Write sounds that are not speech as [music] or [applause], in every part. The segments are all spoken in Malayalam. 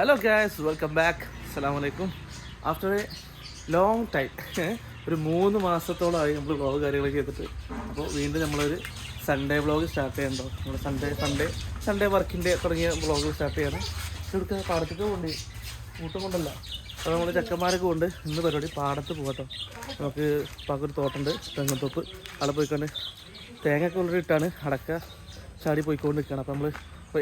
ഹലോ ഗായ്സ് വെൽക്കം ബാക്ക് അസ്സാം വലൈക്കും ആഫ്റ്റർ എ ലോങ് ടൈം ഒരു മൂന്ന് മാസത്തോളമായി നമ്മൾ വ്ളോഗ് കാര്യങ്ങളൊക്കെ ചെയ്തിട്ട്. അപ്പോൾ വീണ്ടും നമ്മളൊരു സൺഡേ വ്ളോഗ് സ്റ്റാർട്ട് ചെയ്യണ്ടോ നമ്മൾ സൺഡേ സൺഡേ സൺഡേ വർക്കിന്റെ തുടങ്ങിയ വ്ളോഗ് സ്റ്റാർട്ട് ചെയ്യണം. ഇവിടുത്തെ പാടത്തേക്ക് കൊണ്ട് കൂട്ടം കൊണ്ടല്ല. അപ്പോൾ നമ്മൾ ചെക്കന്മാരൊക്കെ കൊണ്ട് ഇന്ന് പരിപാടി പാടത്ത് പോകട്ടോ നമുക്ക് പാക്കൊരു തോട്ടുണ്ട് തെങ്ങത്തോപ്പ് അവിടെ പോയിക്കൊണ്ട് തേങ്ങ ഒക്കെ ഉള്ളിട്ടാണ് അടക്ക ചാടി പോയിക്കൊണ്ട് നിൽക്കണം അപ്പോൾ നമ്മൾ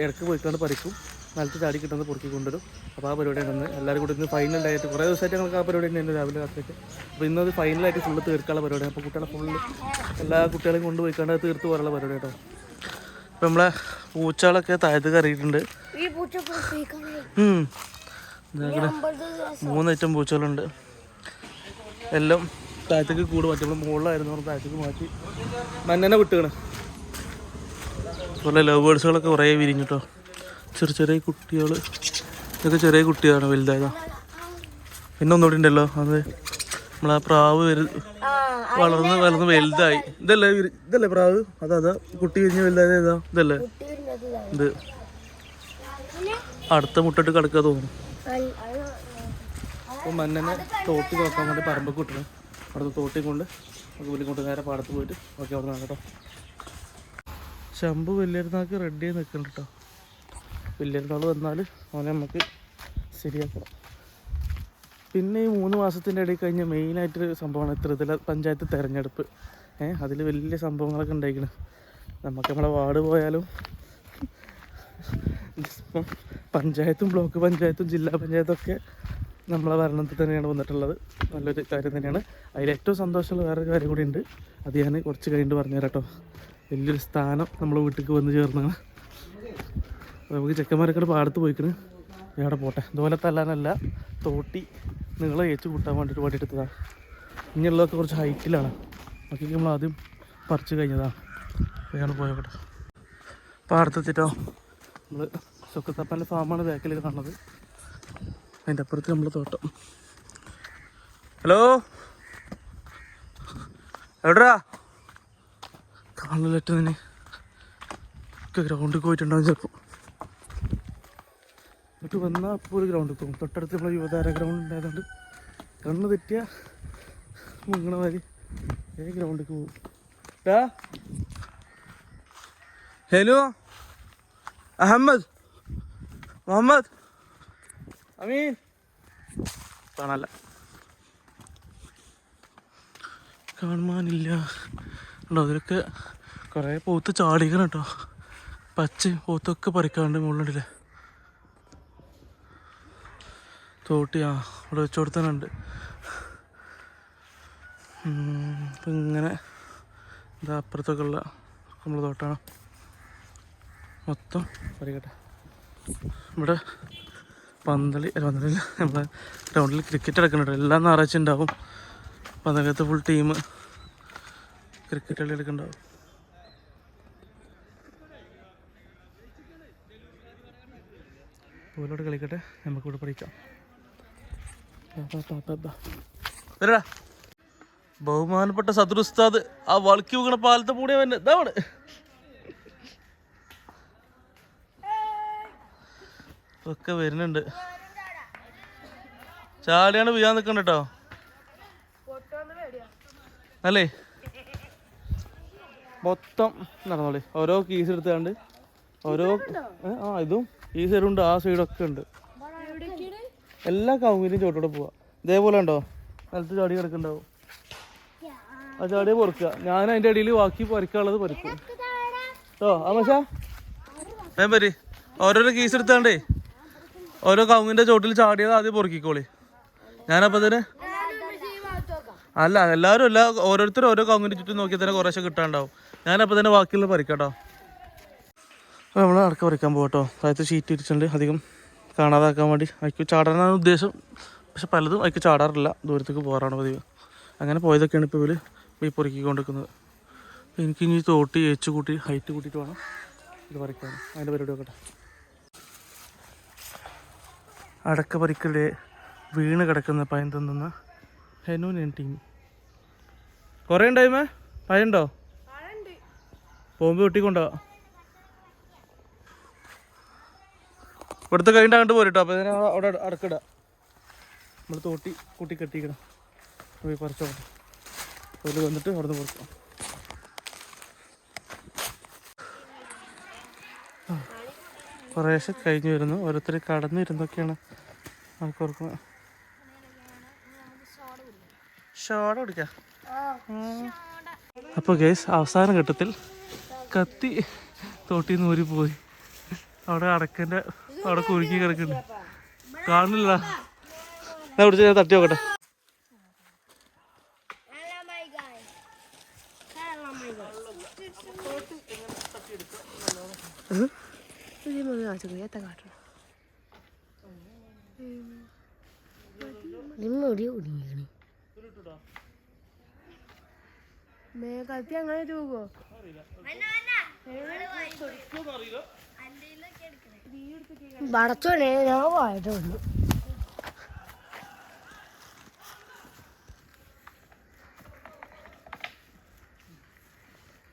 ഇടയ്ക്ക് പോയിക്കൊണ്ട് പറിക്കും. നിലത്ത് ചാടി കിട്ടുന്നത് പൊറുക്കി കൊണ്ടുവരും. അപ്പോൾ ആ പരിപാടിയാണ് ഇന്ന് എല്ലാവരും കൂടി ഇന്ന് ഫൈനലായിട്ട് കുറേ ദിവസമായിട്ട് ഞങ്ങൾക്ക് ആ പരിപാടി തന്നെയാണ് രാവിലെ രാത്രിയൊക്കെ. അപ്പോൾ ഇന്നത് ഫൈനലായിട്ട് ഫുള്ള് തീർക്കാനുള്ള പരിപാടിയാണ് അപ്പോൾ കുട്ടികളെ ഫുള്ള് എല്ലാ കുട്ടികളെയും കൊണ്ടുപോയിക്കൊണ്ട് തീർത്ത് പോകാനുള്ള പരിപാടി കേട്ടോ. അപ്പോൾ നമ്മളെ പൂച്ചകളൊക്കെ താഴത്ത് കറിയിട്ടുണ്ട് ഈ പൂച്ച പ്രസവിക്കാനായി ഉം. ഇതാ മൂന്ന് ഐറ്റം പൂച്ചകളുണ്ട്. എല്ലാം താഴത്തേക്ക് കൂട് മാറ്റി. നമ്മൾ മുകളിലായിരുന്നു. നമ്മൾ താഴത്തേക്ക് മാറ്റി. മഞ്ഞനെ വിട്ടുകണ് അതുപോലെ ലവ് ബേർഡ്സുകളൊക്കെ കുറേ വിരിഞ്ഞിട്ടോ ചെറിയ ചെറിയ കുട്ടികൾ ഇതൊക്കെ ചെറിയ കുട്ടിയാണ് വലുതായതാ. പിന്നെ ഒന്നുകൂടി ഉണ്ടല്ലോ അത് നമ്മളാ പ്രാവ് വരു ആ വളർന്ന് വളർന്ന് വലുതായി. ഇതല്ലേ ഇതല്ലേ പ്രാവ്? അതാ അതാ. കുട്ടി കഴിഞ്ഞ് വലുതായത് ഏതാ? ഇതല്ലേ. ഇത്. അടുത്ത മുട്ടിട്ട് കിടക്കുക തോന്നുന്നു. അപ്പൊ അപ്പോൾ മന്നനെ തോട്ടി നോക്കാൻ വേണ്ടി പറമ്പ് കൂട്ടണം. അവിടുത്തെ തോട്ടി കൊണ്ട് നമുക്ക് വലിയ പാടത്ത് പോയിട്ട് ഓക്കെ അവിടെ നിന്ന് കേട്ടോ ശമ്പു വലിയൊരുന്നാൾക്ക് റെഡി ആയി നിൽക്കണം കേട്ടോ വലിയൊരുന്നാൾ വന്നാൽ അവനെ നമുക്ക് ശരിയാക്കണം പിന്നെ ഈ മൂന്ന് മാസത്തിന്റെ ഇടയിൽ കഴിഞ്ഞ മെയിനായിട്ടൊരു സംഭവമാണ് ത്രിതല പഞ്ചായത്ത് തിരഞ്ഞെടുപ്പ്. ഏഹ് അതിൽ വലിയ സംഭവങ്ങളൊക്കെ ഉണ്ടായിരിക്കണം നമുക്ക് നമ്മളെ വാർഡ് പോയാലും ഇപ്പം പഞ്ചായത്തും ബ്ലോക്ക് പഞ്ചായത്തും ജില്ലാ പഞ്ചായത്തും ഒക്കെ നമ്മളെ ഭരണത്തിൽ തന്നെയാണ് വന്നിട്ടുള്ളത്. നല്ലൊരു കാര്യം തന്നെയാണ്. അതിൽ ഏറ്റവും സന്തോഷമുള്ള വേറൊരു കാര്യം കൂടി ഉണ്ട്. അത് ഞാൻ കുറച്ച് കഴിഞ്ഞിട്ട് പറഞ്ഞുതരാം കേട്ടോ. വലിയൊരു സ്ഥാനം നമ്മളെ വീട്ടിലേക്ക് വന്ന് ചേർന്നാണ് നമുക്ക് ചെക്കന്മാരൊക്കെ പാടത്ത് പോയിക്കണ്. ഇവിടെ പോട്ടെ. ഇതുപോലെ തല്ലാനല്ല തോട്ടി നിങ്ങളെ ഏച്ച് കൂട്ടാൻ വേണ്ടിയിട്ട് പണിയെടുത്തതാണ് ഇങ്ങനെയുള്ളതൊക്കെ കുറച്ച് ഹൈറ്റിലാണ്. ബാക്കി നമ്മൾ ആദ്യം പറിച്ച് കഴിഞ്ഞതാണ് വേണം പോയോട്ടെ പാടത്തെത്തിട്ടോ. നമ്മൾ ചൊക്കത്തപ്പന്റെ ഫാമാണ് ബാക്കിൽ കാണുന്നത്. അതിന്റെ അപ്പുറത്ത് നമ്മൾ തോട്ടം. ഹലോ? എവിടാ കാണില്ലട്ട് നിന്നെ. ഗ്രൗണ്ടിൽ പോയിട്ടുണ്ടാവും ചിലപ്പോൾ എന്നിട്ട് വന്നാൽ അപ്പോൾ ഒരു ഗ്രൗണ്ട് തോന്നും തൊട്ടടുത്ത് നമ്മളെ യുവതാര ഗ്രൗണ്ട് ഉണ്ടായതുകൊണ്ട് കണ്ണ് തെറ്റിയ മുങ്ങണ മാതിരി ഏ ഗ്രൗണ്ടിലേക്ക് പോകും. ഹലോ. അഹമ്മദ്. മുഹമ്മദ്. അമീൻ. കാണാല്ല. കാണുവാനില്ല ഉണ്ടോ അതിലൊക്കെ കുറേ പോത്ത് ചാടിക്കണം കേട്ടോ പച്ച പോത്തൊക്കെ പറിക്കാണ്ട് മുകളിലുണ്ടല്ലേ തോട്ടി ആ അവിടെ വെച്ച് കൊടുത്തനുണ്ട്. അപ്പം ഇങ്ങനെ ഇതാ അപ്പുറത്തൊക്കെ ഉള്ള നമ്മൾ തോട്ടാണ്. മൊത്തം പറയട്ടെ ഇവിടെ പന്തളി പന്തളില്ല നമ്മളെ ഗ്രൗണ്ടിൽ ക്രിക്കറ്റ് എടുക്കുന്നുണ്ട് എല്ലാം ഞായറാഴ്ച ഉണ്ടാവും. പന്തകത്ത് ഫുൾ ടീം ക്രിക്കറ്റ് കളി എടുക്കുന്നുണ്ടാവും പോലോട്ട് കളിക്കട്ടെ നമുക്കിവിടെ പഠിക്കാം. ബഹുമാനപ്പെട്ട സദർ ഉസ്താദ് ആ വളക്കി വീണ പാലത്തെ പൂടെ തന്നെ ഇതാണ് ഒക്കെ വരുന്നുണ്ട്. ചാടിയാണ് വീഴാൻ നിൽക്കണ്ട കേട്ടോ. അല്ലേ? മൊത്തം നടന്നോളി. ഓരോ കീസ് എടുത്താണ്ട് ഓരോ ആ ഇതും ഈ സൈഡുണ്ട് ആ സൈഡൊക്കെ ഉണ്ട്. എല്ലാ കൗങ്ങിലും ചോട്ടോടെ പോവാ. ഇതേപോലെ ഉണ്ടോ നിലത്ത് ചാടി കിടക്കുന്നുണ്ടാവും ആ ചാടിയെ പൊറുക്കുക. ഞാൻ അതിന്റെ ഇടയിൽ ബാക്കി പറിക്കാനുള്ളത് പൊരിക്കും. ഓ ആമശ ഞാൻ പരി. ഓരോരോ കീസ് എടുത്താണ്ടേ. ഓരോ കൗങ്ങിന്റെ ചോട്ടിൽ ചാടിയത് ആദ്യം പൊറുക്കിക്കോളി. ഞാനപ്പോ തന്നെ അല്ല എല്ലാവരും അല്ല ഓരോരുത്തരും ഓരോ കൗങ്ങിന്റെ ചുറ്റും നോക്കിയാൽ തന്നെ കുറേശ്ശെ കിട്ടാണ്ടാവും. ഞാനപ്പോൾ തന്നെ ബാക്കിയുള്ള പറിക്കാട്ടോ. അപ്പോൾ നമ്മൾ അടക്ക പറിക്കാൻ പോകട്ടോ താഴത്ത് ഷീറ്റ് ഇരിച്ചിട്ടുണ്ട് അധികം. കാണാതാക്കാൻ വേണ്ടി അയക്കു ചാടാനാണ് ഉദ്ദേശം. പക്ഷെ പലതും അയക്ക് ചാടാറില്ല. ദൂരത്തേക്ക് പോകാറാണ് പതിവ്. അങ്ങനെ പോയതൊക്കെയാണ് ഇപ്പോൾ ഇവർ ഈ പൊറുക്കിക്കൊണ്ടിരിക്കുന്നത്. എനിക്ക് ഇനി തോട്ടി ഏച്ച് കൂട്ടി ഹൈറ്റ് കൂട്ടിയിട്ട് വേണം ഇത് പറിക്കാൻ. അതിന്റെ പരിപാടി നോക്കട്ടെ. അടക്ക പറിക്കലെ വീണ് കിടക്കുന്ന പയം തിന്നുന്ന ഹെനൂൻ ടീം കുറേ ഉണ്ടായ്മേ പയുണ്ടോ പോകുമ്പോൾ വെട്ടിക്കൊണ്ടോ? ഇവിടുത്തെ കഴിഞ്ഞിട്ട് അങ്ങോട്ട് പോരട്ടോ. അപ്പോൾ അവിടെ അടക്കിട. നമ്മൾ തോട്ടി കൂട്ടി കെട്ടിക്കണം പോയി പറിച്ചോട്ടെ അതിൽ വന്നിട്ട് അവിടെ നിന്ന് കൊടുക്കാം കുറേശ്ശെ കഴിഞ്ഞു വരുന്നു. ഓരോരുത്തർ കടന്നു വരുന്നൊക്കെയാണ് നമുക്ക് ഓർക്കുന്നത്. ഷോട കുടിക്കാം. അപ്പോൾ ഗേസ് അവസാന ഘട്ടത്തിൽ കത്തി തോട്ടിൽ നിന്ന് ഊരി പോയി. അവിടെ അടക്കന്റെ അവിടെ കുരുക്കി കിടക്കുന്നു. കാണില്ല ഞാൻ പിടിച്ച് ഞാൻ തട്ടി നോക്കട്ടെ. നിമ്മടി കത്തി അങ്ങനെ തൂകോ പടച്ചോനെ ഞാൻ പോയിട്ട് വന്നു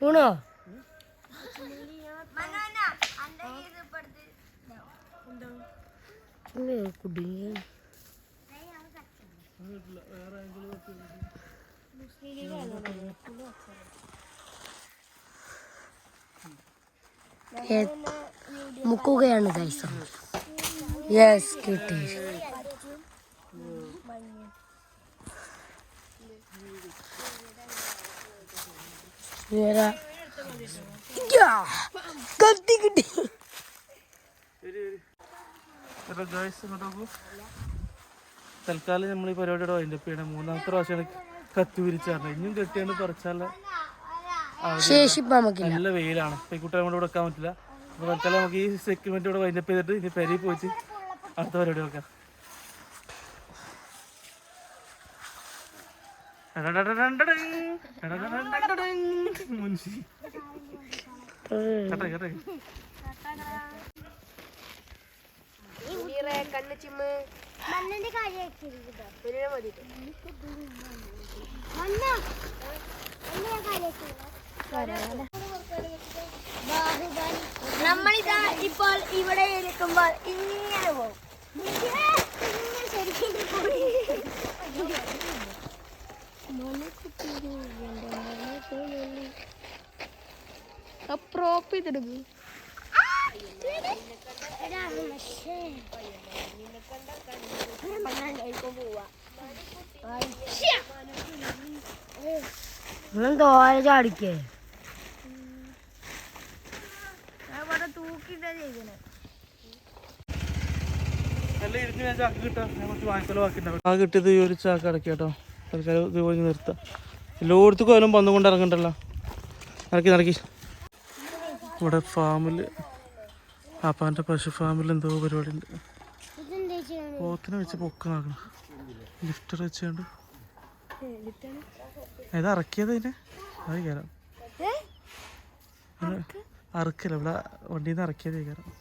ഊണോ? കുടുങ്ങി. മുക്കുകയാണ് കൈസ യെസ് കിട്ടി. കത്തി കിട്ടി. തൽക്കാലം നമ്മൾ ഈ പരിപാടിയുടെ വൈൻഡപ്പ് ചെയ്യണം. മൂന്നാമത്തെ പ്രാവശ്യമാണ് കത്തി വിരിച്ചാറില്ല ഇനിയും കെട്ടിയാണ് പറിച്ചാല. ശേഷിപ്പ് നമുക്കില്ല നല്ല വെയിലാണ്. ഇപ്പം ഈ കുട്ടികളെ കൊണ്ട് വെക്കാൻ പറ്റില്ല. അപ്പോൾ തൽക്കാലം നമുക്ക് ഈ സെഗ്മെന്റ് ഇവിടെ വൈൻഡപ്പ് ചെയ്തിട്ട് ഇനി പെരി പോയിട്ട് അടുത്ത പരിപാടി വെക്കാം മുൻഷി കേട്ടെ കേട്ടെ കണ്ണ് ചിമ്മ് മണ്ണിന്റെ കാര്യം മതി നമ്മളിതാ ഇപ്പോൾ ഇവിടെ ഇരിക്കുമ്പോൾ ഇങ്ങനെ പോകും. പ്രോപ്പ് ചെയ്തെടുക്കും പോവാ. തോരെ ചാടിക്കേ അവിടെ തൂക്കിട്ടാ ചെയ്തത് നല്ല ഇരുന്ന് ഞാൻ ചാക്ക് കിട്ടാം ഞാൻ കുറച്ച് വാങ്ങിക്കലോ ബാക്കിണ്ടാവും ആ കിട്ടിയത് ഈ ഒരു ചാക്ക് അടക്കി കേട്ടോ. തൽക്കാലം ഇത് പോയി നിർത്താം. എല്ലായിടത്തും പോയാലും പന്ത് കൊണ്ട് ഇറങ്ങണ്ടല്ലോ. ഇറക്കി നടക്കി. ഇവിടെ ഫാമിൽ പാപ്പാന്റെ പശു ഫാമിൽ എന്തോ പരിപാടി ഉണ്ട് പോത്തിനെ വെച്ച് പൊക്ക നോക്കണം ലിഫ്റ്റർ വെച്ചുകൊണ്ട് ഏതാ ഇറക്കിയത് അതിനെ അത് കയറാം അറക്കല്ല ഇവിടെ വണ്ടിയിൽ നിന്ന് ഇറക്കിയത് കയറാം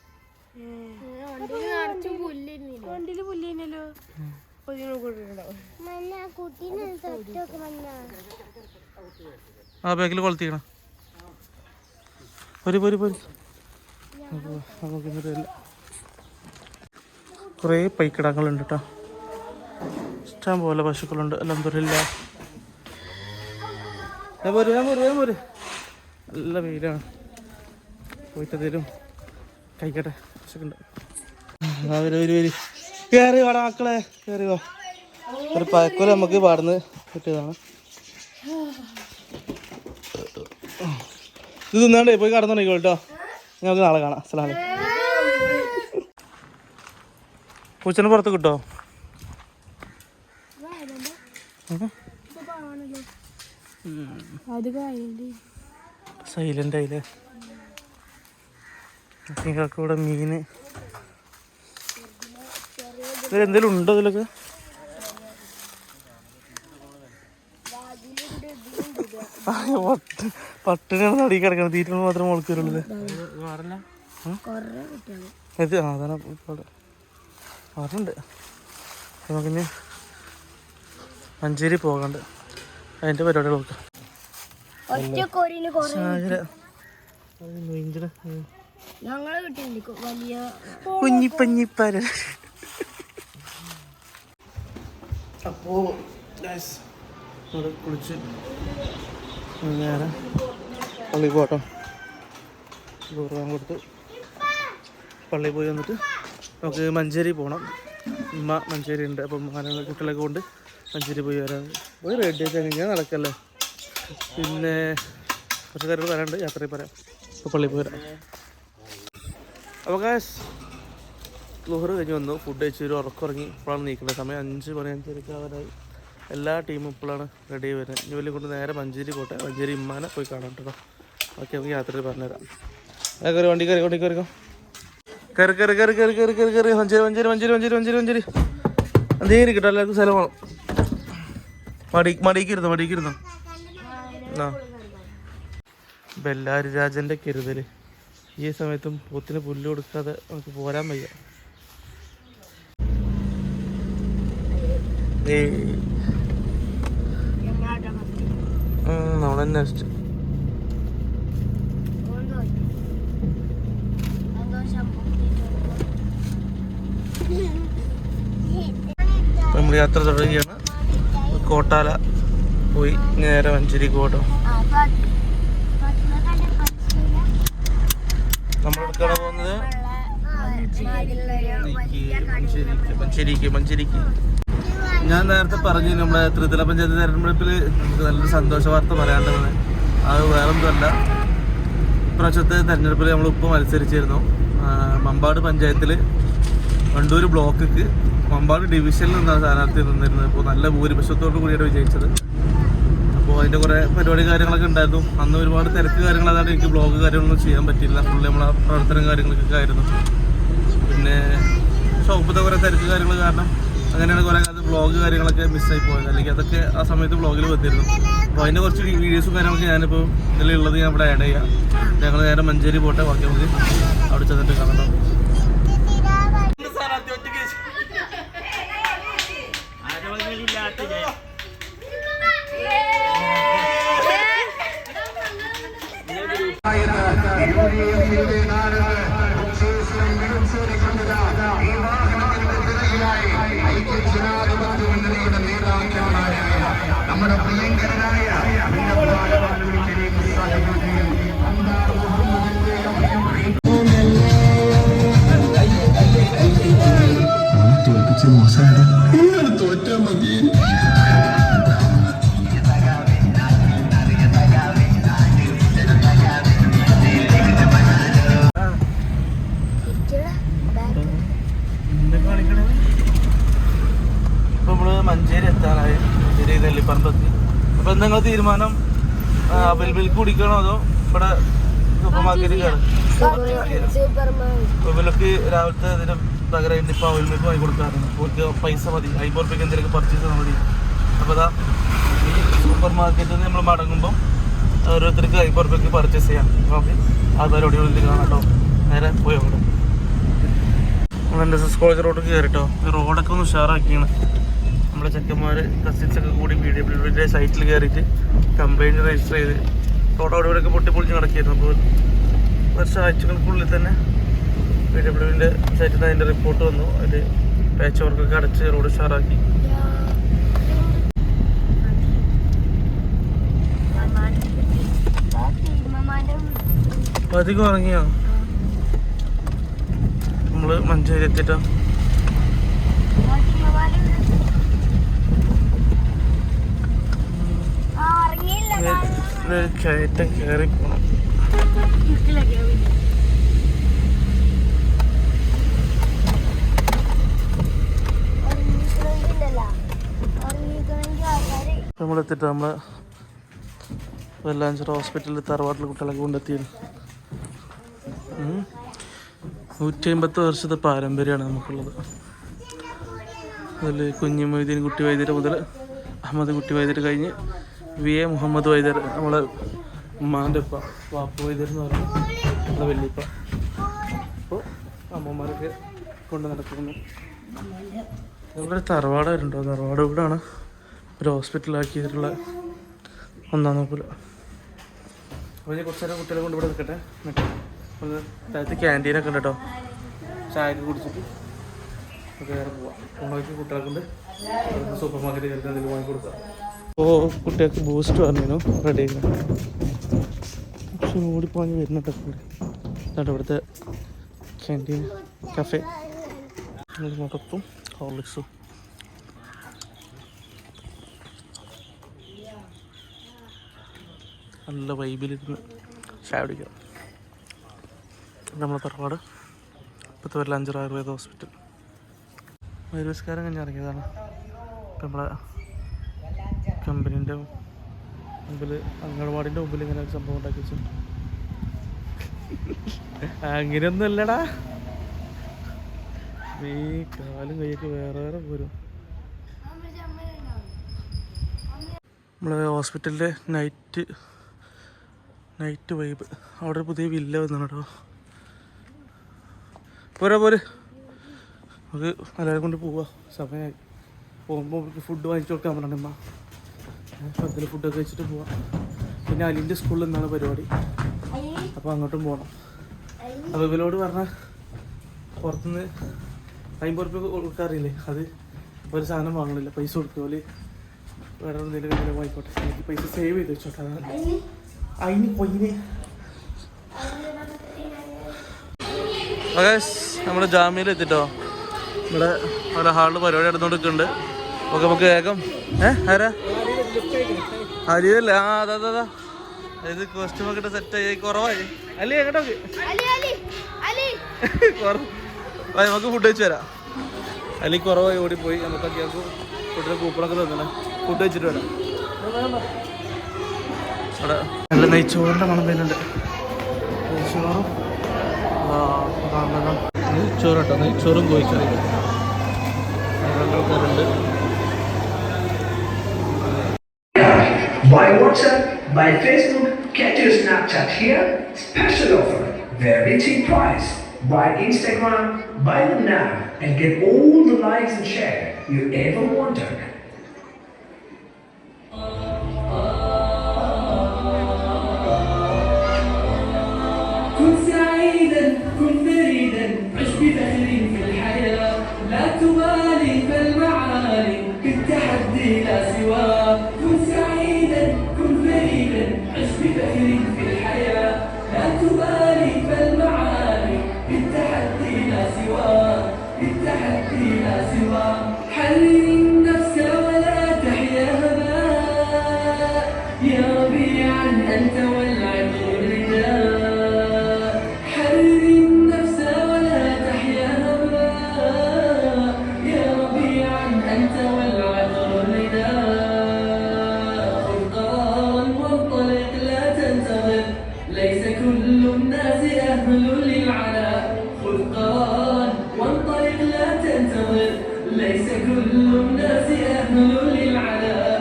വണ്ടിയിൽ പുല്ലിനല്ലോ. ആ ബാഗിൽ കൊളുത്തിക്കണം. പോരി പോരി പോരി. നമുക്ക് പോവാം. നമുക്ക് ഇങ്ങോട്ട് വരില്ല കുറേ പൈക്കിടങ്ങളുണ്ട് കേട്ടോ ഇഷ്ടം പോലെ പശുക്കളുണ്ട്. എല്ലാം ഞാൻ പോര് ഞാൻ പോര് ഞാൻ പോര്. നല്ല വെയിലാണ്. പോയിട്ട് തരും കഴിക്കട്ടെ വരും വരും വരും. കയറി വാടാ മക്കളെ കയറി വാ. ഒരു പഴക്കൊല നമുക്ക് പാടുന്ന് കിട്ടിയതാണ്. ഇത് തിന്നാണ്ടേ പോയി കടന്നുണ്ടെങ്കിൽ കേട്ടോ. ഞങ്ങൾക്ക് നാളെ കാണാം. അസ്സലാമു പൂച്ചന് പുറത്ത് കിട്ടോ സൈലന്റ് ആയില്ലേ? നിങ്ങൾക്ക് ഇവിടെ മീന്. ഇതിലെന്തേലും ഉണ്ടോ ഇതിലൊക്കെ? പട്ടിണിയാണ് നടി കിടക്കണം തീറ്റ മാത്രം മുളക്ക് വരുള്ളൂ ഇത്. അതാണ് നമുക്കിനി മഞ്ചേരി പോകണ്ട് അതിന്റെ പരിപാടി നോക്കാം ഞങ്ങൾ കിട്ടിയിട്ടുണ്ട് വലിയ കുഞ്ഞിപ്പഞ്ഞിപ്പര അപ്പോ ഇവിടെ കുളിച്ച് നേരെ പള്ളി പോട്ടോ ചോറാൻ കൊടുത്ത് പള്ളി പോയി വന്നിട്ട് നമുക്ക് മഞ്ചേരി പോകണം ഉമ്മ മഞ്ചേരി ഉണ്ട് അപ്പം ഉമ്മാനെ കുട്ടികളൊക്കെ കൊണ്ട് മഞ്ചേരി പോയി വരാം. പോയി റെഡി ആയിട്ട് കഴിഞ്ഞാൽ നടക്കല്ലേ? പിന്നെ കുറച്ച് കാര്യങ്ങൾ പറയാനുണ്ട് യാത്രയിൽ പറയാം. അപ്പോൾ പള്ളി പോയി വരാം. അപ്പോൾ കാശ് ലുഹർ കഴിഞ്ഞ് വന്നു. ഫുഡ് കഴിച്ച് ഒരു ഉറക്കുറങ്ങി. ഇപ്പോഴാണ് നീക്കുന്ന സമയം. അഞ്ച് മണി അഞ്ചരക്ക് അവരായി എല്ലാ ടീമും ഇപ്പോഴാണ് റെഡി വരുന്നത്. ഇനി വലിയ കൊണ്ട് നേരെ മഞ്ചേരി പോട്ടെ. മഞ്ചേരി ഇമ്മാനെ പോയി കാണാം കേട്ടോ. ഓക്കെ നമുക്ക് യാത്രയിൽ പറഞ്ഞുതരാം. അതൊക്കെ കയറി വണ്ടി കയറി വണ്ടി കയറിക്കോ കയറി കയറി കയറി കയറി കയറി കയറി കയറി മഞ്ചേരി മഞ്ചേരി മഞ്ചേരി മഞ്ചേരി മഞ്ചേരി മഞ്ചേരി. അന്തേരി കേട്ടോ. എല്ലാവർക്കും സ്ഥലം വേണം. മടി മടിക്കിരുന്നോ മടിക്കിരുന്നോ ആ. ബെല്ലാരി രാജന്റെ കരുതൽ ഈ സമയത്തും പോത്തിന് പുല്ല് കൊടുക്കാതെ നമുക്ക് പോരാൻ വയ്യ. ഏയ് നമ്മളെ നെക്സ്റ്റ് നമ്മൾ യാത്ര തുടരുകയാണ്. കോട്ടാല പോയി. നേരെ മഞ്ചേരി കോട്ടോ നമ്മൾ എടുക്കാൻ പോകുന്നത് മഞ്ചേരിക്ക് മഞ്ചേരിക്ക് ഞാൻ നേരത്തെ പറഞ്ഞു നമ്മുടെ ത്രിതല പഞ്ചായത്ത് തെരഞ്ഞെടുപ്പിൽ നല്ലൊരു സന്തോഷ വാർത്ത പറയാനുള്ളത് അത് വേറൊന്നുമല്ല. ഇപ്രാവശ്യത്തെ തെരഞ്ഞെടുപ്പിൽ നമ്മൾ ഇപ്പോൾ മത്സരിച്ചിരുന്നു. മമ്പാട് പഞ്ചായത്തിൽ വണ്ടൂർ ബ്ലോക്കിക്ക് മമ്പാട് ഡിവിഷനിൽ നിന്നാണ് സ്ഥാനാർത്ഥി നിന്നിരുന്നത്. ഇപ്പോൾ നല്ല ഭൂരിപക്ഷത്തോടു കൂടിയാണ് വിജയിച്ചത്. അപ്പോൾ അതിന്റെ കുറേ പരിപാടി കാര്യങ്ങളൊക്കെ ഉണ്ടായിരുന്നു. അന്ന് ഒരുപാട് തിരക്ക് കാര്യങ്ങൾ അതാണ് എനിക്ക് ബ്ലോഗ് കാര്യങ്ങളൊന്നും ചെയ്യാൻ പറ്റിയില്ല. ഫുള്ള് നമ്മളെ പ്രവർത്തനം കാര്യങ്ങളൊക്കെ ആയിരുന്നു. പിന്നെ ഷോപ്പത്തെ കുറേ തിരക്ക് കാര്യങ്ങൾ കാരണം അങ്ങനെയാണ് കുറേ കാലത്ത് ബ്ലോഗ് കാര്യങ്ങളൊക്കെ മിസ്സായി പോയത്. അല്ലെങ്കിൽ അതൊക്കെ ആ സമയത്ത് ബ്ലോഗിൽ വന്നിരുന്നു. അപ്പോൾ അതിന്റെ കുറച്ച് വീഡിയോസും കാര്യങ്ങളൊക്കെ ഞാനിപ്പോൾ ഇതിലുള്ളത് ഞാൻ ഇവിടെ ആഡ് ചെയ്യാം. ഞങ്ങൾ നേരെ മഞ്ചേരി പോട്ടെ. ബാക്കി നമുക്ക് അവിടെ ചെന്നിട്ട് കാണണം നമ്മുടെ പ്രിയങ്കരനായ തോൽപ്പിച്ച് നിങ്ങളെ തീരുമാനം അവൈലബിൾക്ക് കുടിക്കണോ അതോ ഇവിടെ സൂപ്പർ മാർക്കറ്റിൽ രാവിലത്തെ ഇതിന് പകരമായിട്ട് ഇപ്പൊ അവൈൽ വാങ്ങി കൊടുക്കാറുണ്ട് അവർക്ക് പൈസ മതി. അയ്യോ റുപ്യക്ക് എന്തെങ്കിലും പർച്ചേസ് ചെയ്താൽ മതി. അപ്പോൾ അതാ ഈ സൂപ്പർ മാർക്കറ്റിൽ നിന്ന് നമ്മൾ മടങ്ങുമ്പോൾ ഓരോരുത്തർക്ക് അയ്യോ റുപ്യക്ക് പർച്ചേസ് ചെയ്യാം. ഓക്കെ ആ പരിപാടികളിൽ കാണാം കേട്ടോ നേരെ പോയി അവിടെ. നമ്മൾ N S S college road കയറിട്ടോ റോഡൊക്കെ ഒന്ന് ഉഷാറാക്കിയാണ്. നമ്മളെ ചെക്കന്മാർ കസിൻസ് ഒക്കെ കൂടി പി ഡബ്ല്യു ഡിയുടെ സൈറ്റിൽ കയറിയിട്ട് കംപ്ലൈന്റ് രജിസ്റ്റർ ചെയ്ത് റോഡ് അവിടെ ഇവിടെയൊക്കെ പൊട്ടിപ്പൊളിച്ച് നടക്കിയിരുന്നു അപ്പോൾ കുറച്ച് ആഴ്ചകൾക്കുള്ളിൽ തന്നെ പി ഡബ്ല്യുവിന്റെ സൈറ്റിൽ നിന്ന് അതിന്റെ റിപ്പോർട്ട് വന്നു. അതിൽ പാച്ച് വർക്കൊക്കെ അടച്ച് റോഡ് ഉഷാറാക്കി. അധികം ഉറങ്ങിയോ? നമ്മൾ മഞ്ചേരി എത്തിയിട്ടോ ഒരു കയറ്റം കയറി പോകണം നമ്മളെത്തിയിട്ട് നമ്മൾ വെല്ലാഞ്ചിറ ഹോസ്പിറ്റലിൽ തറവാട്ടിൽ കുട്ടികളൊക്കെ കൊണ്ടെത്തിയത്. നൂറ്റി അമ്പത്തി വർഷത്തെ പാരമ്പര്യമാണ് നമുക്കുള്ളത്. അതിൽ കുഞ്ഞു മൊയ്തീൻ കുട്ടി വൈദ്യർ മുതൽ അഹമ്മദ് കുട്ടി വൈദ്യർ കഴിഞ്ഞ് വി എ മുഹമ്മദ് വൈദർ നമ്മളെ ഉമ്മാന്റെ ഉപ്പ വാപ്പു വൈദ്യർ എന്ന് പറയുന്നത് നമ്മളെ വല്യപ്പ. അപ്പോൾ അമ്മമാരൊക്കെ കൊണ്ട് നടക്കുന്നു. ഇവിടെ തറവാടായിട്ടുണ്ടോ തറവാട് ഇവിടാണ്. ഒരു ഹോസ്പിറ്റലാക്കിയിട്ടുള്ള ഒന്നാം നോക്കില്ല അപ്പോൾ ഞാൻ കുറച്ച് നേരം കുട്ടികളെ കൊണ്ട് ഇവിടെ നിൽക്കട്ടെ. എന്നിട്ട് അതായത് ക്യാന്റീനൊക്കെ ഉണ്ട്? കേട്ടോ ചായ കുടിച്ചിട്ട് വേറെ പോവാം. ഫോണൊക്കെ കുട്ടികളെ കൊണ്ട് സൂപ്പർ മാർക്കറ്റ് കയറി എന്തെങ്കിലും വാങ്ങി കൊടുക്കാം അപ്പോൾ കുട്ടികൾക്ക് ബൂസ്റ്റ് പറഞ്ഞു റെഡി പക്ഷെ ഓടിപ്പോഞ്ഞ് വരുന്നുണ്ട്. കൂടി ഇതാണ് ഇവിടുത്തെ ക്യാന്റീൻ കഫേ മുടക്കും ഹോർലിക്സും നല്ല വൈബിലിരുന്ന് ചായ നമ്മളെ തറവാട് ഇപ്പോഴത്തെ വല്ല അഞ്ചറ ആയുർവേദ ഹോസ്പിറ്റൽ വൈരസ്കാരം കഴിഞ്ഞ് ഇറങ്ങിയതാണ്. ഇപ്പം നമ്മളെ കമ്പനീന്റെ മുമ്പിൽ അംഗൻവാടിന്റെ മുമ്പിൽ ഇങ്ങനെ ഒരു സംഭവം ഉണ്ടാക്കി വെച്ചു. അങ്ങനെയൊന്നും അല്ലടാ ഈ കാലും കൈയൊക്കെ വേറെ വേറെ പോരും. നമ്മളെ ഹോസ്പിറ്റലിലെ നൈറ്റ് നൈറ്റ് വൈബ്. അവിടെ പുതിയ വില്ല വന്നാണ് കേട്ടോ. പോരാ പോര്. നമുക്ക് എല്ലാവരും കൊണ്ട് പോവാ. സമയമായി. പോകുമ്പോൾ ഫുഡ് വാങ്ങിച്ചു കൊടുക്കാൻ പറഞ്ഞിട്ടുണ്ട് അതിൽ ഫുഡൊക്കെ കഴിച്ചിട്ട് പോവാം. പിന്നെ അലിന്റെ സ്കൂളിൽ നിന്നാണ് പരിപാടി. അപ്പോൾ അങ്ങോട്ടും പോകണം അപ്പോൾ ഇവരോട് പറഞ്ഞാൽ പുറത്തുനിന്ന് അമ്പത് റുപ്യ കൊടുക്കാറില്ലേ? അത് ഒരു സാധനം വാങ്ങണില്ല. പൈസ കൊടുക്കുമല്ലേ വേറെ എന്തെങ്കിലും എന്തെങ്കിലും വാങ്ങിക്കോട്ടെ. എനിക്ക് പൈസ സേവ് ചെയ്ത് വെച്ചോട്ടെ. അതാണ്. അതിന് പൊയ്യ നമ്മുടെ ജാമ്യയിൽ എത്തിട്ടോ? ഇവിടെ പല ഹാളിൽ പരിപാടി നടന്നുകൊണ്ടിരിക്കുന്നുണ്ട്. ഓക്കെ നമുക്ക് വേഗം. ഏ ആരാ? അരിയല്ലേ? ആ അതാ അതാ ഇത് കോസ്റ്റ്യൂം ഒക്കെ സെറ്റ് ആയി. കുറവായി. അല്ലേ എങ്ങോട്ടോ [laughs] നമുക്ക് ഫുഡ് വെച്ച് തരാം അലി കുറവായി ഓടിപ്പോയി. നമുക്ക് ഞങ്ങൾക്ക് ഫുഡിന് കൂപ്പണൊക്കെ തന്നണേ ഫുഡ് വെച്ചിട്ട് വരാം. അവിടെ നല്ല നെയ്ച്ചോറിന്റെ മണം വരുന്നുണ്ട്. നെയ്ച്ചോറും. നെയ്ച്ചോറ് കേട്ടോ നെയ്ച്ചോറും കോഴിച്ചറിയും ആൾക്കാരുണ്ട്. By WhatsApp, by Facebook, get your Snapchat here. Special offer. Very cheap price. By Instagram, buy them now and get all the likes and share you ever wanted. Ele كل الناس أهل للعناء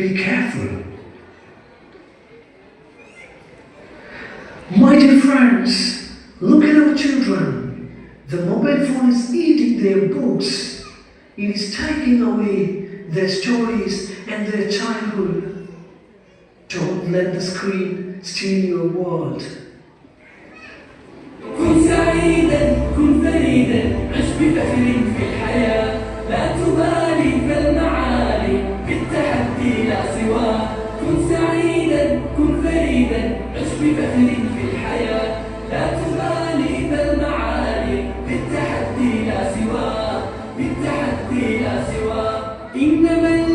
Be careful. My dear friends, look at our children. The mobile phone is eating their books. It is taking away their stories and their childhood. Don't let the screen steal your world. كن سعيدا كن فريدا عش بفخر في الحياة بمهل في الحياة. لا تبالي ذا المعالي بالتحدي لا سوى بالتحدي لا سوى. إنما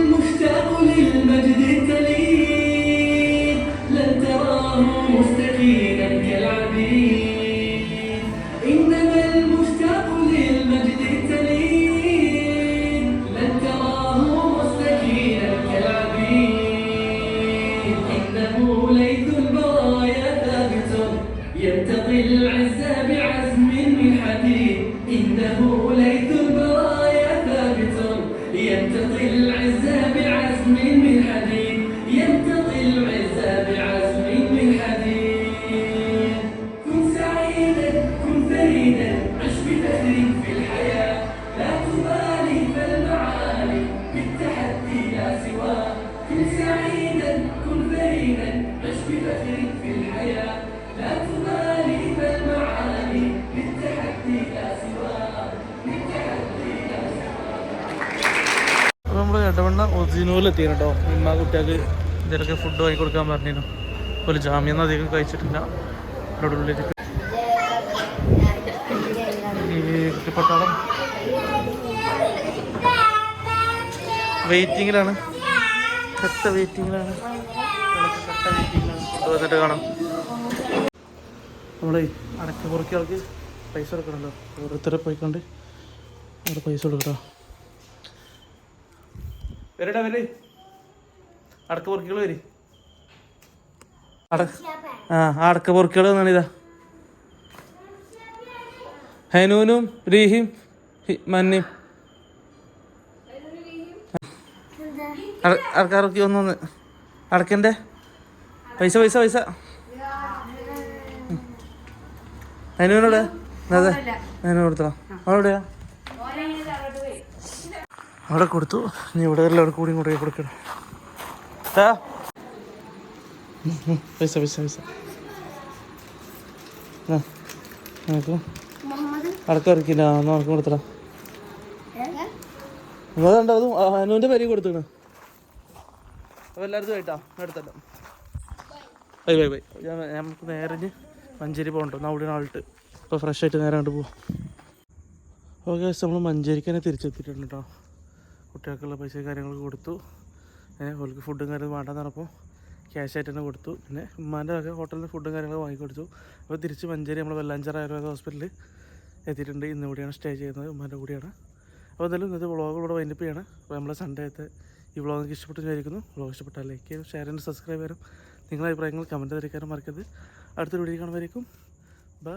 എത്തി കേട്ടോ ഇമ്മ കുട്ടികൾക്ക് ഇതിലൊക്കെ ഫുഡ് വാങ്ങി കൊടുക്കാൻ പറഞ്ഞിരുന്നു. ഒരു ജാമ്യം അധികം കഴിച്ചിട്ടില്ല. അവിടെ ഉള്ളിലേക്ക് ഈ കുട്ടിപ്പട്ടാളം. വെയിറ്റിങ്ങിലാണ് കട്ട വെയിറ്റിങ്ങിലാണ് കട്ട വന്നിട്ട് കാണാം. നമ്മളെ അടക്ക പുറക്കിയാൾക്ക് പൈസ കൊടുക്കണമല്ലോ ഓരോരുത്തരെ പോയിക്കൊണ്ട്. അവിടെ പൈസ കൊടുക്കട്ടോ. വരടാ വരെ. അടക്ക പൊറുക്കികൾ വരി. ആ അടക്ക പൊറുക്കികൾ എന്നാണ് ഇതാ. ഹനൂനും റീഹിം മന്നിം. അടക്കാറൊക്കെ ഒന്നൊന്ന് അടക്കണ്ടേ പൈസ പൈസ പൈസ. ഹനുവിനോട് അതെ. ഹനു കൊടുത്തോ. അവളെവിടെയാ? അവിടെ കൊടുത്തു. ഇനി ഇവിടെ എല്ലാവരും കൂടി കൂടി കൊടുക്കണം. പൈസ പൈസ പൈസ. അടക്കം ഇറക്കില്ല എന്നാ അടക്കം കൊടുത്തടാ. അതുകൊണ്ട് അതും അനുവിന്റെ പേര് കൊടുത്താണ് അപ്പോൾ എല്ലായിടത്തും ആയിട്ടാ. അടുത്തല്ല ബൈ ബൈ ബൈ. ഞാൻ നമുക്ക് നേരെ മഞ്ചേരി പോകണ്ടോ? എന്നാൽ അവിടെ ആളിട്ട് അപ്പോൾ ഫ്രഷ് ആയിട്ട് നേരെ അങ്ങോട്ട് പോവാം. ഓക്കെ നമ്മൾ മഞ്ചേരിക്ക് തന്നെ തിരിച്ചെത്തിയിട്ടുണ്ട് കേട്ടോ കുട്ടികൾക്കുള്ള പൈസ കാര്യങ്ങളൊക്കെ കൊടുത്തു. അവർക്ക് ഫുഡും കാര്യങ്ങളും വേണ്ടെന്ന് ക്യാഷ് ആയിട്ട് തന്നെ കൊടുത്തു. പിന്നെ ഉമ്മാന്റെ ഒക്കെ ഹോട്ടലിൽ നിന്ന് ഫുഡും കാര്യങ്ങളൊക്കെ വാങ്ങിക്കൊടുത്തു അപ്പോൾ തിരിച്ച് മഞ്ചേരി നമ്മൾ വെല്ലാഞ്ചിറ ആയുർവേദ ഹോസ്പിറ്റലിൽ എത്തിയിട്ടുണ്ട്. ഇന്ന് ഇവിടെയാണ് സ്റ്റേ ചെയ്യുന്നത് ഉമ്മാന്റെ കൂടെയാണ്. അപ്പോൾ എന്തായാലും ഇന്നത്തെ വ്ളോഗ് ഇവിടെ വൈൻഡപ്പ് ചെയ്യണം. അപ്പോൾ നമ്മളെ സൺഡേത്തെ ഈ വ്ളോഗ് നിങ്ങൾക്ക് ഇഷ്ടപ്പെട്ടു വിചാരിക്കുന്നു. വ്ളോഗ് ഇഷ്ടപ്പെട്ടാൽ ലൈക്ക് ചെയ്യും ഷെയർ ചെയ്യും സബ്സ്ക്രൈബ് ചെയ്യാനും നിങ്ങളുടെ അഭിപ്രായങ്ങൾ കമന്റ് തിരിക്കാനും മറക്കരുത്. അടുത്തൊരു വീഡിയോ കാണുമായിരിക്കും ബൈ